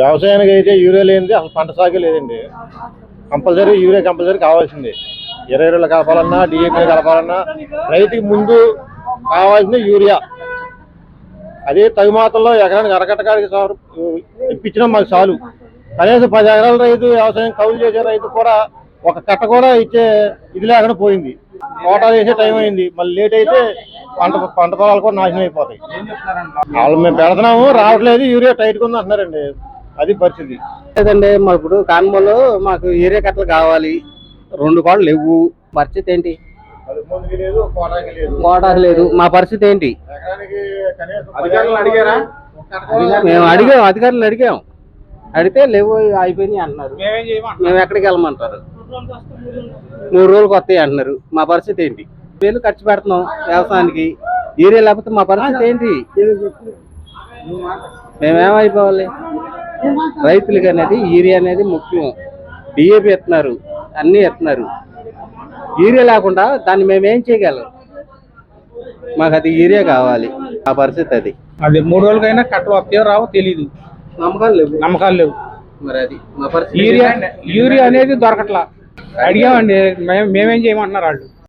వ్యవసాయానికి అయితే యూరియా లేనిది అసలు పంట సాగే లేదండి. కంపల్సరీ యూరియా కంపల్సరీ కావాల్సిందే. ఇరవై రోజులు కలపాలన్నా డిఏపీ కలపాలన్నా రైతుకి ముందు కావాల్సింది యూరియా. అదే తగు మాత్రంలో ఎకరానికి అరకట్ట కాడికి సారు ఇప్పించినా మాకు చాలు. కనీసం పది ఎకరాల రైతు వ్యవసాయం కౌలు చేసే రైతు కూడా ఒక కట్ట కూడా ఇచ్చే ఇది లేకుండా పోయింది. కోటా వేసే టైం అయింది. మళ్ళీ లేట్ అయితే పంట పంట పొలాలు కూడా నాశనం అయిపోతాయి. వాళ్ళు మేము పెడుతున్నాము రావట్లేదు యూరియా టైట్గా ఉంది అంటున్నారండి అది పరిస్థితి. లేదండి మా ఇప్పుడు కాన్మలో మాకు ఏరియా కట్టలు కావాలి. రెండు కోళ్ళు లేవు. పరిస్థితి ఏంటి? లేదు కోటాకి లేదు. మా పరిస్థితి ఏంటి? మేము అడిగాం అధికారులు అడిగాం. అడిగితే లేవు అయిపోయినాయి అంటున్నారు. మేము ఎక్కడికి వెళ్ళమంటారు? మూడు రోజులకు వస్తాయి అంటున్నారు. మా పరిస్థితి ఏంటి? వేలు ఖర్చు పెడుతున్నాం వ్యవసాయానికి. ఏరియా లేకపోతే మా పరిస్థితి ఏంటి? మేమేమైపోవాలి? రైతులకి అనేది యూరియా అనేది ముఖ్యం. డిఏపి ఎత్తున్నారు అన్నీ ఎత్తున్నారు. యూరియా లేకుండా దాన్ని మేమేం చేయగలం? మాకు అది యూరియా కావాలి. ఆ పరిస్థితి అది. అది మూడు రోజులకైనా కట్టలు వస్తాయో రావో తెలీదు. నమ్మకాలు లేవు. నమ్మకాలు లేవు. మరి అది మా పరిస్థితి యూరియా యూరియా అనేది దొరకట్లా. అడిగామండి మేము మేమేం చేయమంటున్నారు వాళ్ళు?